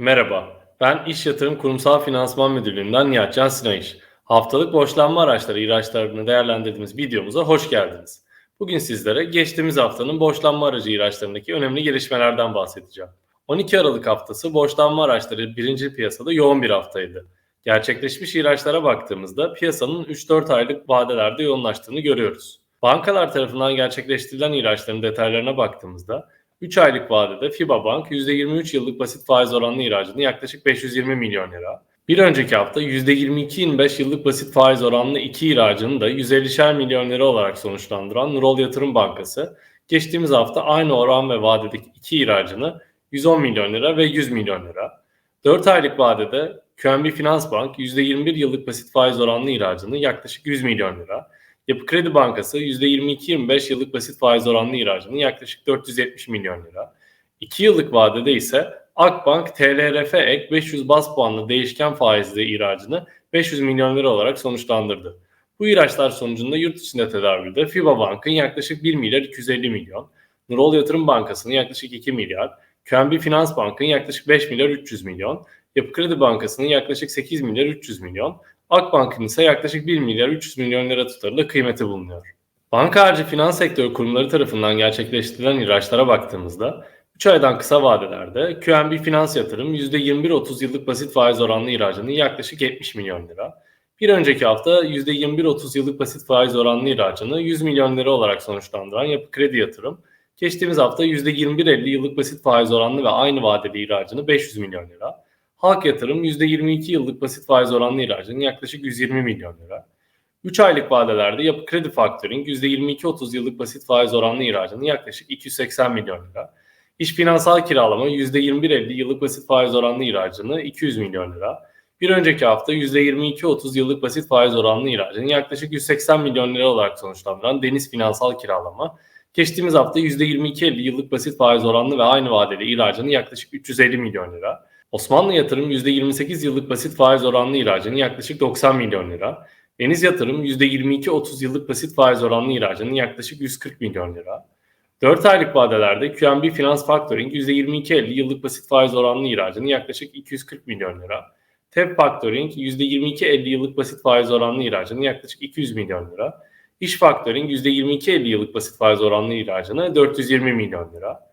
Merhaba, ben İş Yatırım Kurumsal Finansman Müdürlüğü'nden Nihatcan Sinayiş. Haftalık borçlanma araçları ihraçlarını değerlendirdiğimiz videomuza hoş geldiniz. Bugün sizlere geçtiğimiz haftanın borçlanma aracı ihraçlarındaki önemli gelişmelerden bahsedeceğim. 12 Aralık haftası borçlanma araçları birinci piyasada yoğun bir haftaydı. Gerçekleşmiş ihraçlara baktığımızda piyasanın 3-4 aylık vadelerde yoğunlaştığını görüyoruz. Bankalar tarafından gerçekleştirilen ihraçların detaylarına baktığımızda 3 aylık vadede FIBA Bank %23 yıllık basit faiz oranlı ihracını yaklaşık 520 milyon lira. Bir önceki hafta %22-25 yıllık basit faiz oranlı iki ihracını da 150'şer milyon lira olarak sonuçlandıran Nurol Yatırım Bankası, geçtiğimiz hafta aynı oran ve vadedeki iki ihracını 110 milyon lira ve 100 milyon lira. 4 aylık vadede QNB Finans Bank %21 yıllık basit faiz oranlı ihracını yaklaşık 100 milyon lira, Yapı Kredi Bankası %22-25 yıllık basit faiz oranlı ihracını yaklaşık 470 milyon lira. 2 yıllık vadede ise Akbank TLRF ek 500 bas puanlı değişken faizli ihracını 500 milyon lira olarak sonuçlandırdı. Bu ihraçlar sonucunda yurt içinde tedavülde FIBA Bank'ın yaklaşık 1 milyar 250 milyon, Nurol Yatırım Bankası'nın yaklaşık 2 milyar, QNB Finans Bank'ın yaklaşık 5 milyar 300 milyon, Yapı Kredi Bankası'nın yaklaşık 8 milyar 300 milyon, Akbank'ın ise yaklaşık 1 milyar 300 milyon lira tutarında kıymeti bulunuyor. Banka harici finans sektörü kurumları tarafından gerçekleştirilen ihraçlara baktığımızda 3 aydan kısa vadelerde QNB Finans Yatırım %21-30 yıllık basit faiz oranlı ihracını yaklaşık 70 milyon lira. Bir önceki hafta %21-30 yıllık basit faiz oranlı ihracını 100 milyon lira olarak sonuçlandıran Yapı Kredi Yatırım, geçtiğimiz hafta %21-50 yıllık basit faiz oranlı ve aynı vadeli ihracını 500 milyon lira, Halk Yatırım %22 yıllık basit faiz oranlı ihracının yaklaşık 120 milyon lira. 3 aylık vadelerde Yapı Kredi Factoring %22-30 yıllık basit faiz oranlı ihracının yaklaşık 280 milyon lira. İş finansal kiralama %21-50 yıllık basit faiz oranlı ihracını 200 milyon lira. Bir önceki hafta %22-30 yıllık basit faiz oranlı ihracını yaklaşık 180 milyon lira olarak sonuçlandıran Deniz Finansal Kiralama, geçtiğimiz hafta %22-50 yıllık basit faiz oranlı ve aynı vadeli ihracını yaklaşık 350 milyon lira. Osmanlı Yatırım %28 yıllık basit faiz oranlı ihracını yaklaşık 90 milyon lira. Deniz Yatırım %22-30 yıllık basit faiz oranlı ihracını yaklaşık 140 milyon lira. 4 aylık vadelerde QNB Finans Factoring %22-50 yıllık basit faiz oranlı ihracını yaklaşık 240 milyon lira. TEP Factoring %22-50 yıllık basit faiz oranlı ihracını yaklaşık 200 milyon lira. İş Factoring %22-50 yıllık basit faiz oranlı ihracını 420 milyon lira.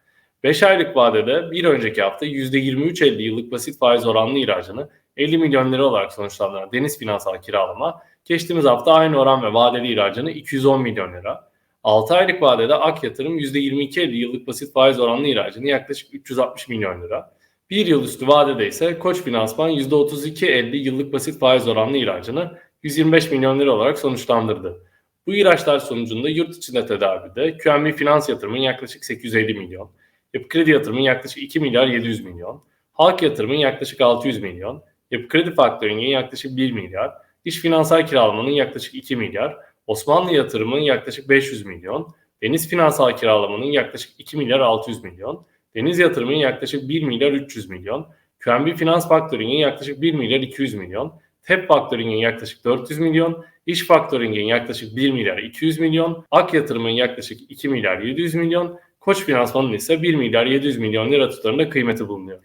5 aylık vadede bir önceki hafta %23-50 yıllık basit faiz oranlı ihracını 50 milyon lira olarak sonuçlandıran Deniz Finansal Kiralama, geçtiğimiz hafta aynı oran ve vadeli ihracını 210 milyon lira. 6 aylık vadede Ak Yatırım %22-50 yıllık basit faiz oranlı ihracını yaklaşık 360 milyon lira. Bir yıl üstü vadede ise Koç Finansman %32-50 yıllık basit faiz oranlı ihracını 125 milyon lira olarak sonuçlandırdı. Bu ihraçlar sonucunda yurt içinde tedavide QNB Finans Yatırım'ın yaklaşık 850 milyon, Yapı Kredi Yatırım'ın yaklaşık 2 milyar 700 milyon, Halk Yatırım'ın yaklaşık 600 milyon, Yapı Kredi Faktöring'in yaklaşık 1 milyar, İş Finansal Kiralamanın yaklaşık 2 milyar, Osmanlı Yatırım'ın yaklaşık 500 milyon, Deniz Finansal Kiralamanın yaklaşık 2 milyar 600 milyon, Deniz Yatırım'ın yaklaşık 1 milyar 300 milyon, QNB Finans Faktöring'in yaklaşık 1 milyar 200 milyon, TEP Faktöring'in yaklaşık 400 milyon, İş Faktöring'in yaklaşık 1 milyar 200 milyon, Ak Yatırım'ın yaklaşık 2 milyar 700 milyon, Koç Finansman'ın ise 1 milyar 700 milyon lira tutarında kıymeti bulunuyor.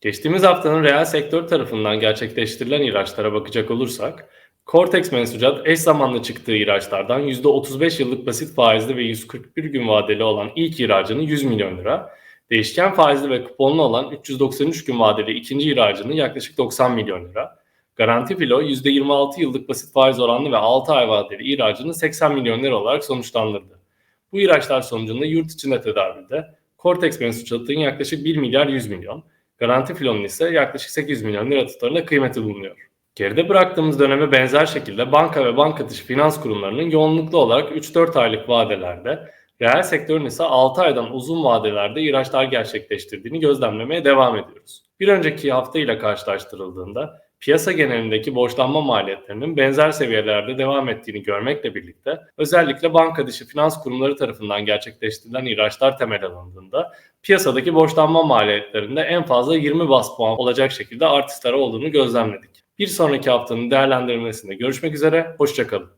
Geçtiğimiz haftanın reel sektör tarafından gerçekleştirilen ihraçlara bakacak olursak, Cortex mensucat eş zamanlı çıktığı ihraçlardan %35 yıllık basit faizli ve 141 gün vadeli olan ilk ihracını 100 milyon lira, değişken faizli ve kuponlu olan 393 gün vadeli ikinci ihracını yaklaşık 90 milyon lira, Garanti Filo %26 yıllık basit faiz oranlı ve 6 ay vadeli ihracını 80 milyon lira olarak sonuçlandırdı. Bu ihraçlar sonucunda yurt içinde tedavülde Cortex mensuçatının yaklaşık 1 milyar 100 milyon, Garanti Filo'nun ise yaklaşık 800 milyon lira tutarında kıymeti bulunuyor. Geride bıraktığımız döneme benzer şekilde banka ve banka dışı finans kurumlarının yoğunluklu olarak 3-4 aylık vadelerde, reel sektörün ise 6 aydan uzun vadelerde ihraçlar gerçekleştirdiğini gözlemlemeye devam ediyoruz. Bir önceki hafta ile karşılaştırıldığında piyasa genelindeki borçlanma maliyetlerinin benzer seviyelerde devam ettiğini görmekle birlikte özellikle banka dışı finans kurumları tarafından gerçekleştirilen ihraçlar temel alındığında piyasadaki borçlanma maliyetlerinde en fazla 20 bas puan olacak şekilde artışlar olduğunu gözlemledik. Bir sonraki haftanın değerlendirmesinde görüşmek üzere, hoşçakalın.